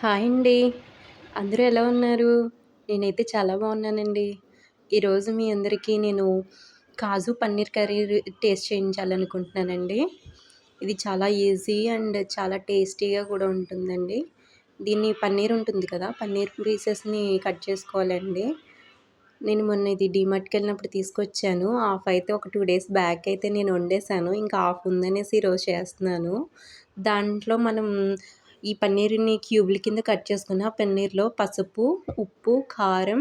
Hi అండి. అందరూ ఎలా ఉన్నారు? నేనైతే చాలా బాగున్నానండి. ఈరోజు మీ అందరికీ నేను కాజు పన్నీర్ కర్రీ టేస్ట్ చేయించాలనుకుంటున్నానండి. ఇది చాలా ఈజీ అండ్ చాలా టేస్టీగా కూడా ఉంటుందండి. దీన్ని పన్నీర్ ఉంటుంది కదా పన్నీర్ పీసెస్ని కట్ చేసుకోవాలండి. నేను మొన్న ఇది డీమార్ట్కి వెళ్ళినప్పుడు తీసుకొచ్చాను. హాఫ్ అయితే ఒక టూ డేస్ బ్యాక్ అయితే నేను వండేసాను ఇంకా హాఫ్ ఉందనేసి ఈరోజు చేస్తున్నాను. దాంట్లో మనం ఈ పన్నీర్ని క్యూబ్ల కింద కట్ చేసుకున్న పన్నీర్లో పసుపు ఉప్పు కారం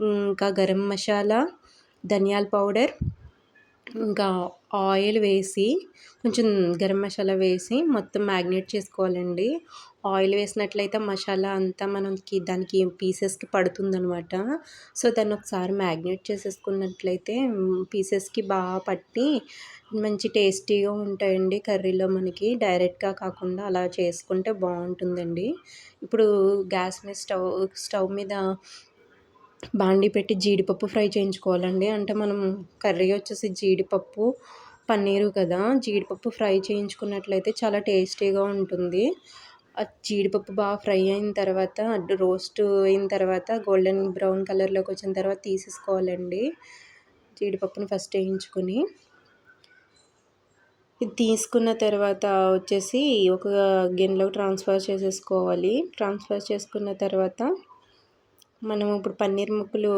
ఇంకా గరం మసాలా ధనియాల పౌడర్ ఇంకా ఆయిల్ వేసి కొంచెం గరం మసాలా వేసి మొత్తం మ్యాగ్నేట్ చేసుకోవాలండి. ఆయిల్ వేసినట్లయితే మసాలా అంతా మనకి దానికి పీసెస్కి పడుతుందనమాట. సో దాన్ని ఒకసారి మ్యాగ్నేట్ చేసేసుకున్నట్లయితే పీసెస్కి బాగా పట్టి మంచి టేస్టీగా ఉంటాయండి కర్రీలో మనకి. డైరెక్ట్గా కాకుండా అలా చేసుకుంటే బాగుంటుందండి. ఇప్పుడు గ్యాస్ మీద స్టవ్ స్టవ్ మీద బాండి పెట్టి జీడిపప్పు ఫ్రై చేయించుకోవాలండి. అంటే మనం కర్రీ వచ్చేసి జీడిపప్పు పన్నీరు కదా. జీడిపప్పు ఫ్రై చేయించుకున్నట్లయితే చాలా టేస్టీగా ఉంటుంది. ఆ జీడిపప్పు బాగా ఫ్రై అయిన తర్వాత రోస్ట్ అయిన తర్వాత గోల్డెన్ బ్రౌన్ కలర్లోకి వచ్చిన తర్వాత తీసేసుకోవాలండి. జీడిపప్పుని ఫస్ట్ వేయించుకొని. ఇది తీసుకున్న తర్వాత వచ్చేసి ఒక గిన్నెలో ట్రాన్స్ఫర్ చేసేసుకోవాలి. ట్రాన్స్ఫర్ చేసుకున్న తర్వాత మనం ఇప్పుడు పన్నీర్ ముక్కలు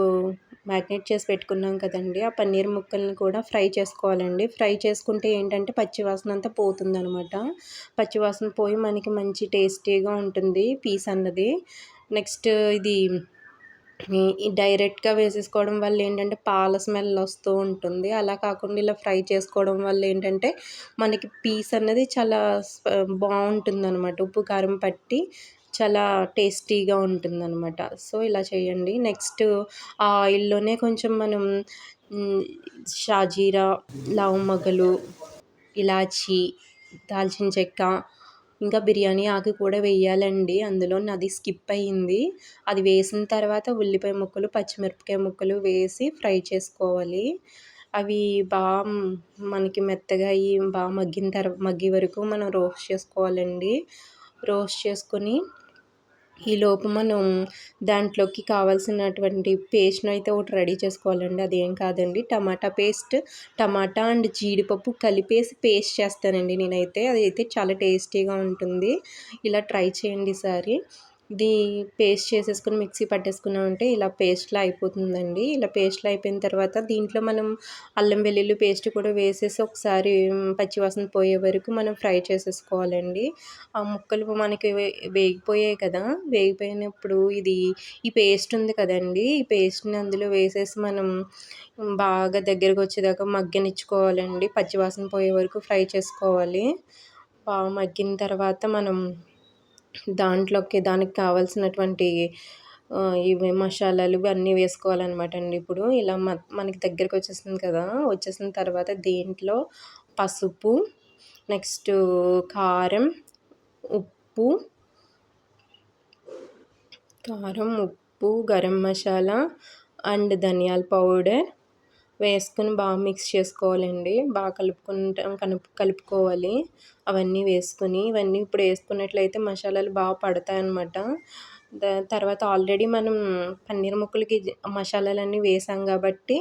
మ్యాగ్నేట్ చేసి పెట్టుకున్నాం కదండి ఆ పన్నీర్ ముక్కల్ని కూడా ఫ్రై చేసుకోవాలండి. ఫ్రై చేసుకుంటే ఏంటంటే పచ్చివాసన అంతా పోతుందనమాట పచ్చివాసన పోయి మనకి మంచి టేస్టీగా ఉంటుంది పీస్ అన్నది. నెక్స్ట్ ఇది డైరెక్ట్గా వేసేసుకోవడం వల్ల ఏంటంటే పాల స్మెల్ వస్తూ ఉంటుంది. అలా కాకుండా ఇలా ఫ్రై చేసుకోవడం వల్ల ఏంటంటే మనకి పీస్ అన్నది చాలా బాగుంటుంది అనమాట ఉప్పు కారం పట్టి చాలా టేస్టీగా ఉంటుందన్నమాట. సో ఇలా చేయండి. నెక్స్ట్ ఆ ఆయిల్లోనే కొంచెం మనం షాజీరా లవంగలు ఇలాచి దాల్చిన చెక్క ఇంకా బిర్యానీ ఆకు కూడా వేయాలండి. అందులో అది స్కిప్ అయ్యింది. అది వేసిన తర్వాత ఉల్లిపాయ ముక్కలు పచ్చిమిరపకాయ ముక్కలు వేసి ఫ్రై చేసుకోవాలి. అవి బాగా మనకి మెత్తగా అయ్యి బాగా మగ్గిన తర్వాత మగ్గే వరకు మనం రోస్ట్ చేసుకోవాలండి. రోస్ట్ చేసుకొని ఈలోపు మనం దాంట్లోకి కావాల్సినటువంటి పేస్ట్ను అయితే ఒకటి రెడీ చేసుకోవాలండి. అదేం కాదండి. టమాటా పేస్ట్ టమాటా అండ్ జీడిపప్పు కలిపేసి పేస్ట్ చేస్తానండి నేనైతే. అదైతే చాలా టేస్టీగా ఉంటుంది. ఇలా ట్రై చేయండి ఈసారి. ఇది పేస్ట్ చేసేసుకుని మిక్సీ పట్టేసుకున్నామంటే ఇలా పేస్ట్లా అయిపోతుందండి. ఇలా పేస్ట్లా అయిపోయిన తర్వాత దీంట్లో మనం అల్లం వెల్లుల్లి పేస్ట్ కూడా వేసేసి ఒకసారి పచ్చివాసన పోయే వరకు మనం ఫ్రై చేసేసుకోవాలండి. ఆ ముక్కలు మనకి వేగిపోయాయి కదా. వేగిపోయినప్పుడు ఇది ఈ పేస్ట్ ఉంది కదండి. ఈ పేస్ట్ని అందులో వేసేసి మనం బాగా దగ్గరకు వచ్చేదాకా మగ్గనిచ్చుకోవాలండి. పచ్చివాసన పోయే వరకు ఫ్రై చేసుకోవాలి. బాగా మగ్గిన తర్వాత మనం దాంట్లోకి దానికి కావాల్సినటువంటి ఇవి మసాలాలు ఇవన్నీ వేసుకోవాలన్నమాట అండి. ఇప్పుడు ఇలా మనకి దగ్గరికి వచ్చేసింది కదా వచ్చేసిన తర్వాత దీంట్లో పసుపు నెక్స్ట్ కారం ఉప్పు కారం ఉప్పు గరం మసాలా అండ్ ధనియాల పౌడర్ వేసుకుని బాగా మిక్స్ చేసుకోవాలండి. బాగా కలుపుకుంటాం కలుపు కలుపుకోవాలి. అవన్నీ వేసుకుని ఇవన్నీ ఇప్పుడు వేసుకున్నట్లయితే మసాలాలు బాగా పడతాయి అన్నమాట తర్వాత ఆల్రెడీ మనం పన్నీర్ ముక్కలకి మసాలాలన్నీ వేసాం కాబట్టి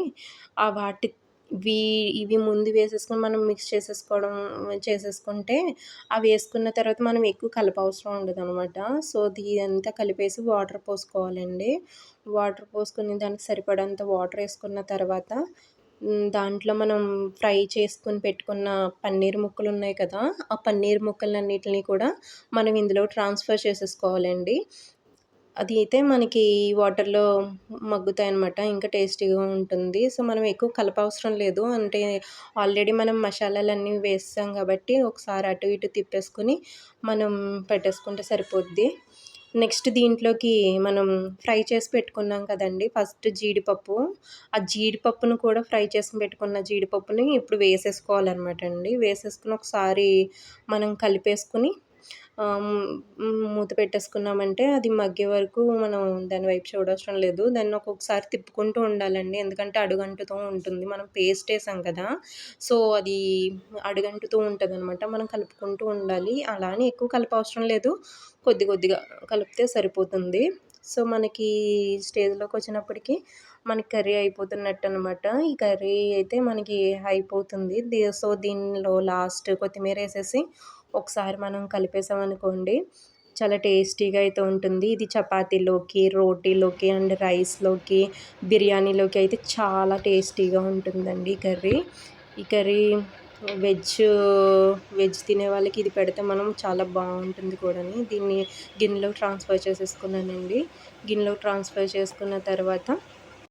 ఆ వాటి ఇవి ఇవి ముందు వేసేసుకొని మనం మిక్స్ చేసేసుకోవడం చేసేసుకుంటే అవి వేసుకున్న తర్వాత మనం ఎక్కువ కలప అవసరం ఉండదు అనమాట సో ఇదంతా కలిపేసి వాటర్ పోసుకోవాలండి. వాటర్ పోసుకుని దానికి సరిపడంత వాటర్ వేసుకున్న తర్వాత దాంట్లో మనం ఫ్రై చేసుకుని పెట్టుకున్న పన్నీర్ ముక్కలు ఉన్నాయి కదా ఆ పన్నీర్ ముక్కలన్నిటిని కూడా మనం ఇందులో ట్రాన్స్ఫర్ చేసేసుకోవాలండి. అది అయితే మనకి వాటర్లో మగ్గుతాయి అనమాట ఇంకా టేస్టీగా ఉంటుంది. సో మనం ఎక్కువ కలప అవసరం లేదు. అంటే ఆల్రెడీ మనం మసాలాలన్నీ వేస్తాం కాబట్టి ఒకసారి అటు ఇటు తిప్పేసుకొని మనం పెట్టేసుకుంటే సరిపోద్ది. నెక్స్ట్ దీంట్లోకి మనం ఫ్రై చేసి పెట్టుకున్నాం కదండి ఫస్ట్ జీడిపప్పు. ఆ జీడిపప్పును కూడా ఫ్రై చేసి పెట్టుకున్న జీడిపప్పుని ఇప్పుడు వేసేసుకోవాలన్నమాట అండి. వేసేసుకుని ఒకసారి మనం కలిపేసుకుని మూత పెట్టేసుకున్నామంటే అది మగ్గే వరకు మనం దాని వైపు చూడవసరం లేదు. దాన్ని ఒక్కొక్కసారి తిప్పుకుంటూ ఉండాలండి. ఎందుకంటే అడుగంటుతూ ఉంటుంది. మనం పేస్ట్ వేసాం కదా. సో అది అడుగంటుతూ ఉంటుంది అనమాట మనం కలుపుకుంటూ ఉండాలి. అలానే ఎక్కువ కలపవసరం లేదు. కొద్ది కొద్దిగా కలిపితే సరిపోతుంది. సో మనకి స్టేజ్లోకి వచ్చినప్పటికీ మనకి కర్రీ అయిపోతున్నట్టు అనమాట ఈ కర్రీ అయితే మనకి అయిపోతుంది. సో దీనిలో లాస్ట్ కొత్తిమీర వేసేసి ఒకసారి మనం కలిపేసామనుకోండి చాలా టేస్టీగా అయితే ఉంటుంది. ఇది చపాతీలోకి రోటీలోకి అండ్ రైస్లోకి బిర్యానీలోకి అయితే చాలా టేస్టీగా ఉంటుందండి ఈ కర్రీ. ఈ కర్రీ వెజ్ వెజ్ తినే వాళ్ళకి ఇది పెడితే మనం చాలా బాగుంటుంది కూడా దీన్ని గిన్నెలో ట్రాన్స్ఫర్ చేసేసుకున్నానండి. గిన్నెలో ట్రాన్స్ఫర్ చేసుకున్న తర్వాత